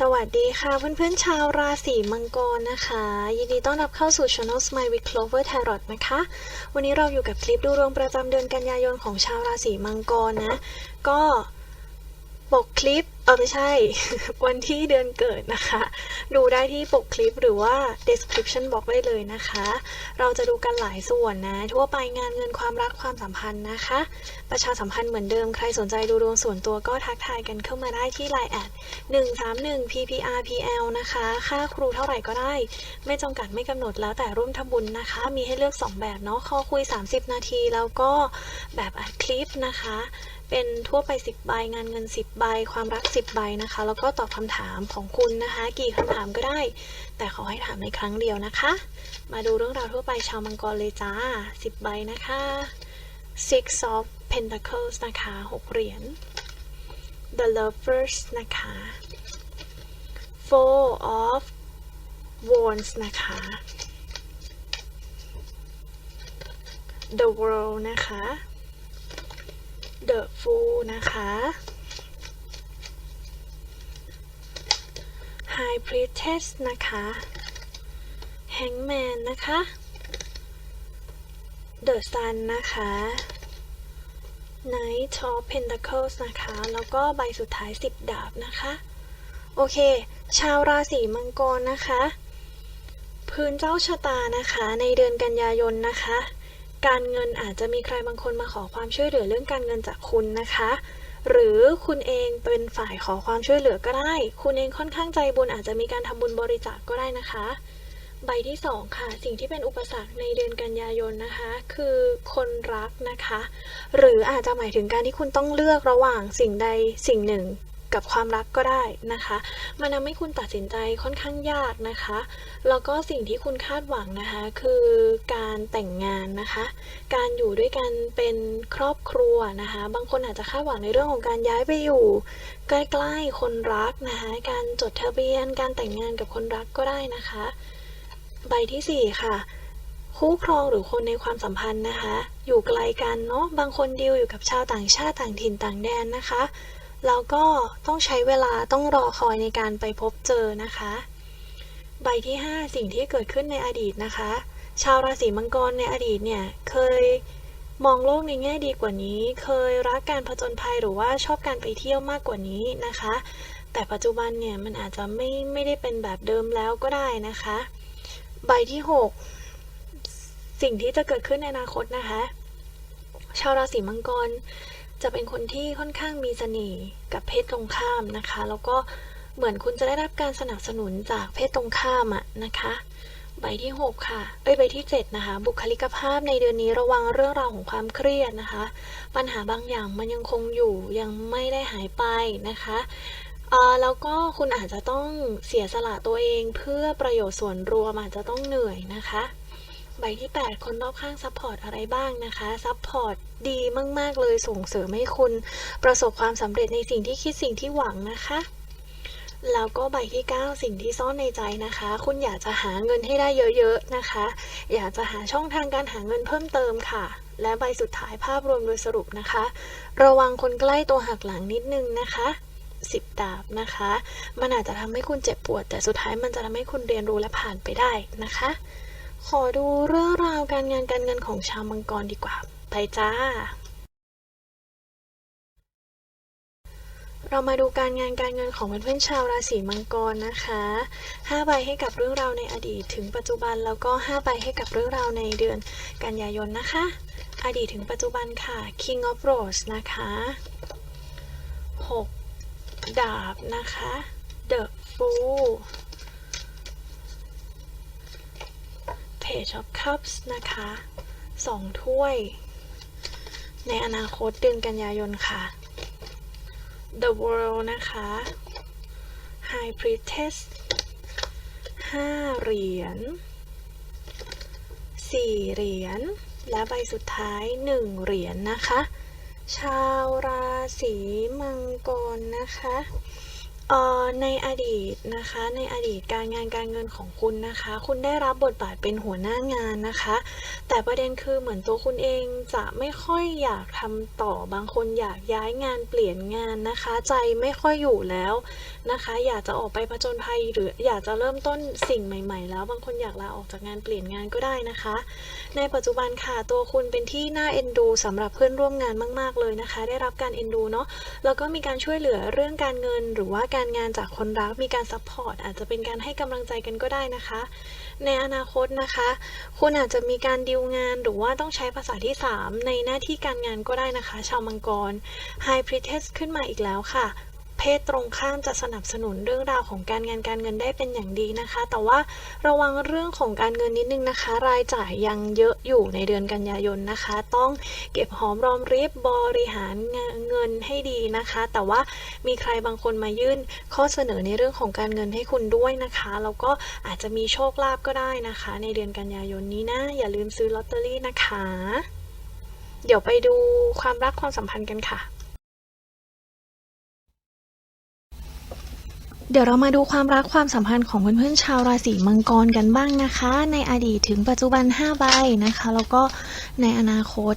สวัสดีค่ะเพื่อนๆชาวราศีมังกรนะคะ ยินดีต้อนรับเข้าสู่ Channel Smile with Clover Tarot นะคะ วันนี้เราอยู่กับคลิปดูดวงประจำเดือนกันยายนของชาวราศีมังกรนะ ก็ปกคลิปเออไม่ใช่ วันที่เดือนเกิดนะคะ ดูได้ที่ปกคลิปหรือว่า description box ได้เลยนะคะ เราจะดูกันหลายส่วนนะ ทั่วไปงานเงินความรักความสัมพันธ์นะคะ ประชาสัมพันธ์เหมือนเดิมใครสนใจดูดวงส่วนตัวก็ทักทายกันเข้ามาได้ที่ Line แอด131 PPRPL นะคะ ค่าครูเท่าไหร่ก็ได้ ไม่จำกัดไม่กำหนดแล้วแต่ร่วมทำบุญนะคะ มีให้เลือก 2 แบบเนาะคอคุย 30 นาที แล้วก็แบบอัดคลิปนะคะ เป็นทั่วไป 10 ใบงานเงิน 10 ใบความรัก10ใบนะคะ แล้วก็ตอบคำถามของคุณนะคะ กี่คำถามก็ได้ แต่ขอให้ถามในครั้งเดียวนะคะ มาดูเรื่องราวทั่วไปชาวมังกรเลยจ้า 10 ใบนะคะ Six of Pentacles นะคะ 6 เหรียญ The Lovers นะคะ Four of Wands นะคะ The World นะคะ The Fool นะคะ High Priestess นะคะ Hangman นะคะ The Sun นะคะ Knight of Pentacles นะคะ แล้วก็ใบสุดท้าย 10 ดาบนะคะ โอเค ชาวราศีมังกรนะคะ พื้นเจ้าชะตานะคะ ในเดือนกันยายนนะคะ การเงินอาจจะมีใครบางคนมาขอความช่วยเหลือเรื่องการเงินจากคุณนะคะ หรือคุณเองเป็นฝ่ายขอความช่วยเหลือก็ได้ คุณเองค่อนข้างใจบุญอาจจะมีการทำบุญบริจาคกก็ได้นะคะ ใบที่สองค่ะ สิ่งที่เป็นอุปสรรคในเดือนกันยายนนะคะ คือคนรักนะคะ หรืออาจจะหมายถึงการที่คุณต้องเลือกระหว่างสิ่งใดสิ่งหนึ่ง กับความรักก็ได้นะคะ มันทำให้คุณตัดสินใจค่อนข้างยากนะคะ แล้วก็สิ่งที่คุณคาดหวังนะคะ คือการแต่งงานนะคะ การอยู่ด้วยกันเป็นครอบครัวนะคะ บางคนอาจจะคาดหวังในเรื่องของการย้ายไปอยู่ใกล้ๆคนรักนะคะ การจดทะเบียน การแต่งงานกับคนรักก็ได้นะคะ ใบที่สี่ค่ะคู่ครองหรือคนในความสัมพันธ์นะคะ อยู่ไกลกันเนาะบางคนดีลอยู่กับชาวต่างชาติต่างถิ่นต่างแดนนะคะ แล้วก็ต้องใช้เวลาต้องรอคอยในการไปพบเจอนะคะ ใบที่ 5 สิ่งที่เกิดขึ้นในอดีตนะคะ ชาวราศีมังกรในอดีตเนี่ยเคยมองโลกในแง่ดีกว่านี้ เคยรักการผจญภัยหรือว่าชอบการไปเที่ยวมากกว่านี้นะคะ แต่ปัจจุบันเนี่ยมันอาจจะไม่ไม่ได้เป็นแบบเดิมแล้วก็ได้นะคะ ใบที่ 6 สิ่งที่จะเกิดขึ้นในอนาคตนะคะ ชาวราศีมังกร จะเป็นคนที่ค่อนข้างมีเสน่ห์กับเพศตรงข้ามนะคะ แล้วก็เหมือนคุณจะได้รับการสนับสนุนจากเพศตรงข้ามอะนะคะใบที่6ค่ะเอ้ยใบที่ 7 นะคะ บุคลิกภาพในเดือนนี้ระวังเรื่องราวของความเครียดนะคะ ปัญหาบางอย่างมันยังคงอยู่ยังไม่ได้หายไปนะคะเอ่อแล้วก็คุณอาจจะต้องเสียสละตัวเองเพื่อประโยชน์ส่วนรวมอาจจะต้องเหนื่อยนะคะ ใบที่ 8 คนรอบข้างซัพพอร์ตอะไรบ้างนะคะซัพพอร์ตดีมาก ๆ เลยส่งเสริมให้คุณประสบความสำเร็จในสิ่งที่คิดสิ่งที่หวังนะคะแล้วก็ใบที่ 9 สิ่งที่ซ่อนในใจนะคะ คุณอยากจะหาเงินให้ได้เยอะๆนะคะ อยากจะหาช่องทางการหาเงินเพิ่มเติมค่ะ และใบสุดท้ายภาพรวมโดยสรุปนะคะ ระวังคนใกล้ตัวหักหลังนิดนึงนะคะสิบดาบนะคะ มันอาจจะทำให้คุณเจ็บปวด แต่สุดท้ายมันจะทำให้คุณเรียนรู้และผ่านไปได้นะคะ ขอดูเรื่องราวการงานการเงินของชาวมังกรดีกว่า ไปจ้า เรามาดูการงานการเงินของเพื่อนๆชาวราศีมังกรนะคะ5ใบให้กับเรื่องราวในอดีตถึงปัจจุบันแล้วก็5ใบให้กับเรื่องราวในเดือนกันยายนนะคะ อดีตถึงปัจจุบันค่ะ King of Rose นะคะ 6 ดาบนะคะ The Fool Page of Cups นะคะสองถ้วย ในอนาคตเดือนกันยายนค่ะ The World นะคะ High Priestess ห้าเหรียญสี่เหรียญ และใบสุดท้ายหนึ่งเหรียญนะคะ ชาวราศีมังกรนะคะ ออในอดีตนะคะในอดีตการงานการเงินของคุณนะคะ คุณได้รับบทบาทเป็นหัวหน้างานนะคะ แต่ประเด็นคือเหมือนตัวคุณเองจะไม่ค่อยอยากทำต่อบางคนอยากย้ายงานเปลี่ยนงานนะคะ ใจไม่ค่อยอยู่แล้วนะคะ อยากจะออกไปผจญภัยหรืออยากจะเริ่มต้นสิ่งใหม่ ๆ แล้วบางคนอยากลาออกจากงานเปลี่ยนงานก็ได้นะคะ ในปัจจุบันค่ะตัวคุณเป็นที่น่าเอ็นดูสำหรับเพื่อนร่วมงานมาก ๆเลยนะคะ ได้รับการเอ็นดูเนาะแล้วก็มีการช่วยเหลือเรื่องการเงินหรือว่าการงานจากคนรักมีการซัพพอร์ตอาจจะเป็นการให้กำลังใจกันก็ได้นะคะ ในอนาคตนะคะ คุณอาจจะมีการดีลงานหรือว่าต้องใช้ภาษาที่ 3 ในหน้าที่การงานก็ได้นะคะ ชาวมังกร High Priestess ขึ้นมาอีกแล้วค่ะ เพศตรงข้ามจะสนับสนุนเรื่องราวของการงานการเงินได้เป็นอย่างดีนะคะ แต่ว่าระวังเรื่องของการเงินนิดนึงนะคะ รายจ่ายยังเยอะอยู่ในเดือนกันยายนนะคะ ต้องเก็บหอมรอมริบบริหารเงินให้ดีนะคะ แต่ว่ามีใครบางคนมายื่นข้อเสนอในเรื่องของการเงินให้คุณด้วยนะคะแล้วก็อาจจะมีโชคลาภก็ได้นะคะ ในเดือนกันยายนนี้นะ อย่าลืมซื้อลอตเตอรี่นะคะ เดี๋ยวไปดูความรักความสัมพันธ์กันค่ะ เดี๋ยวเรามาดูความรักความสัมพันธ์ของเพื่อนๆชาวราศีมังกรกันบ้างนะคะ ในอดีตถึงปัจจุบัน 5 ใบนะคะ แล้วก็ในอนาคต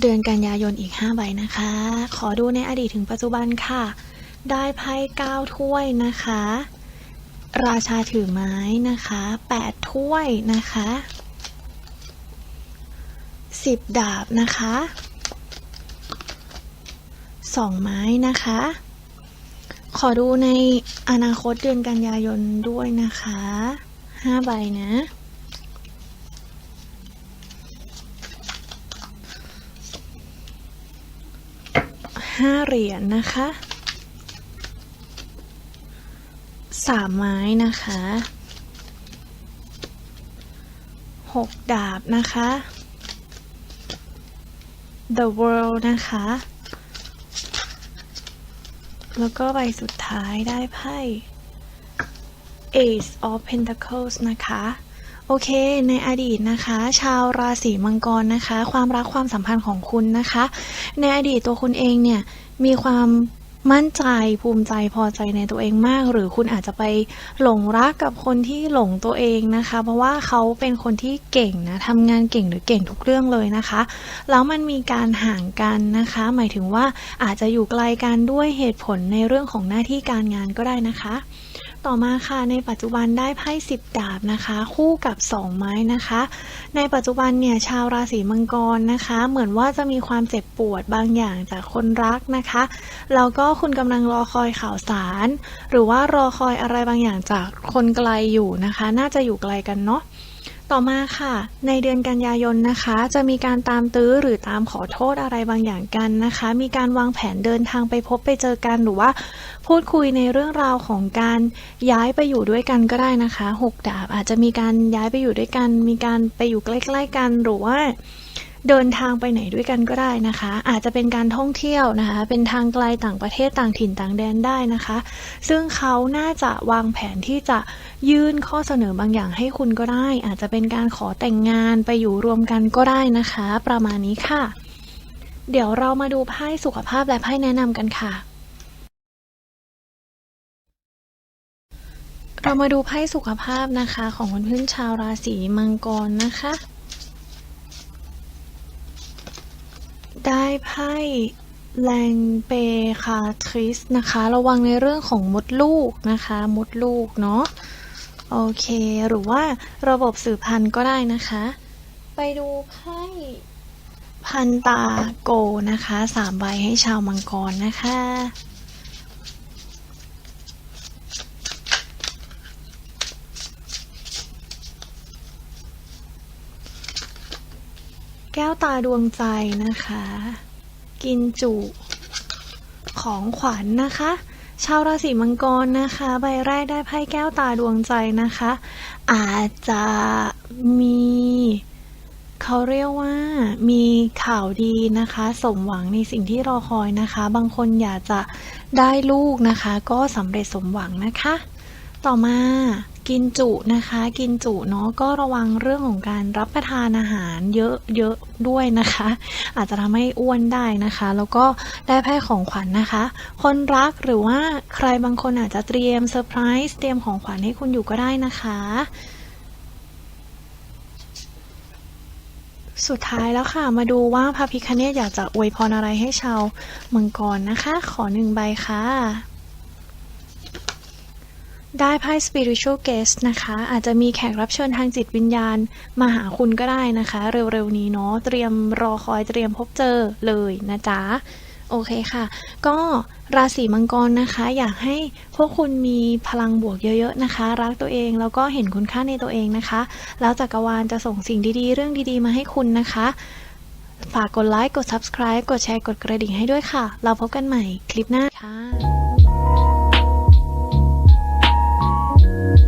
เดือนกันยายนอีก 5 ใบนะคะ ขอดูในอดีตถึงปัจจุบันค่ะ ได้ไพ่9ถ้วยนะคะ ราชาถือไม้นะคะ 8 ถ้วยนะคะ 10 ดาบนะคะ 2 ไม้นะคะ ขอดูในอนาคตเดือนกันยายนด้วยนะคะห้าใบนะ ห้าเหรียญนะคะสามไม้นะคะหกดาบนะคะ The World นะคะ แล้วก็ใบสุดท้ายได้ไพ่ Ace of Pentacles นะคะ โอเค ในอดีตนะคะ ชาวราศีมังกรนะคะ ความรักความสัมพันธ์ของคุณนะคะ ในอดีตตัวคุณเองเนี่ย มีความ มั่นใจภูมิใจพอใจในตัวเองมาก หรือคุณอาจจะไปหลงรักกับคนที่หลงตัวเองนะคะ เพราะว่าเขาเป็นคนที่เก่งนะทำงานเก่งหรือเก่งทุกเรื่องเลยนะคะ แล้วมันมีการห่างกันนะคะ หมายถึงว่าอาจจะอยู่ไกลกันด้วยเหตุผลในเรื่องของหน้าที่การงานก็ได้นะคะ ต่อมาค่ะในปัจจุบันได้ไพ่สิบดาบนะคะ คู่กับสองไม้นะคะ ในปัจจุบันเนี่ยชาวราศีมังกรนะคะ เหมือนว่าจะมีความเจ็บปวดบางอย่างจากคนรักนะคะแล้วก็คุณกำลังรอคอยข่าวสาร หรือว่ารอคอยอะไรบางอย่างจากคนไกลอยู่นะคะ น่าจะอยู่ไกลกันเนาะ ต่อมาค่ะ ในเดือนกันยายนนะคะ จะมีการตามตื้อหรือตามขอโทษอะไรบางอย่างกันนะคะ มีการวางแผนเดินทางไปพบไปเจอกันหรือว่า พูดคุยในเรื่องราวของการย้ายไปอยู่ด้วยกันก็ได้นะคะหกดาบอาจจะมีการย้ายไปอยู่ด้วยกัน มีการไปอยู่ใกล้ ๆ กันหรือว่า เดินทางไปไหนด้วยกันก็ได้นะคะ อาจจะเป็นการท่องเที่ยวนะคะ เป็นทางไกลต่างประเทศต่างถิ่นต่างแดนได้นะคะ ซึ่งเขาน่าจะวางแผนที่จะยื่นข้อเสนอบางอย่างให้คุณก็ได้ อาจจะเป็นการขอแต่งงานไปอยู่รวมกันก็ได้นะคะ ประมาณนี้ค่ะ เดี๋ยวเรามาดูไพ่สุขภาพและไพ่แนะนำกันค่ะเรามาดูไพ่สุขภาพนะคะ ของเพื่อนชาวราศีมังกรนะคะ ได้ไพ่แรงเปคาทริสนะคะ ระวังในเรื่องของมดลูกนะคะ มดลูกเนาะโอเค หรือว่าระบบสืบพันธุ์ก็ได้นะคะ ไปดูไพ่พันตาโกนะคะสามใบให้ชาวมังกรนะคะ ก้วตาดวงใจนะคะ กินจุ ของขวัญนนะคะ ชาวราศีมังกรนะคะ ใบแรกได้ไพ่แก้วตาดวงใจนะคะ อาจจะมีเขาเรียกว่ามีข่าวดีนะคะ สมหวังในสิ่งที่รอคอยนะคะ บางคนอยากจะได้ลูกนะคะ ก็สำเร็จสมหวังนะคะ ต่อมา กินจุนะคะ กินจุเนาะก็ระวังเรื่องของการรับประทานอาหารเยอะๆด้วยนะคะ อาจจะทำให้อ้วนได้นะคะ แล้วก็ได้ไพ่ของขวัญนะคะ คนรักหรือว่าใครบางคนอาจจะเตรียมเซอร์ไพรส์เตรียมของขวัญให้คุณอยู่ก็ได้นะคะสุดท้ายแล้วค่ะ มาดูว่าพระพิคเนตอยากจะอวยพรอะไรให้ชาวมังกรนะคะ ขอหนึ่งใบค่ะ ได้ไพ่ spiritual guest นะคะ อาจจะมีแขกรับเชิญทางจิตวิญญาณ มาหาคุณก็ได้นะคะ เร็วๆนี้เนาะเตรียมรอคอยเตรียมพบเจอเลยนะจ๊ะ โอเคค่ะ ก็ราศีมังกรนะคะ อยากให้พวกคุณมีพลังบวกเยอะๆนะคะ รักตัวเองแล้วก็เห็นคุณค่าในตัวเองนะคะ แล้วจักรวาลจะส่งสิ่งดีๆ เรื่องดีๆ มาให้คุณนะคะ ฝากกดไลค์กด subscribe กดแชร์กดกระดิ่งให้ด้วยค่ะ เราพบกันใหม่คลิปหน้าค่ะ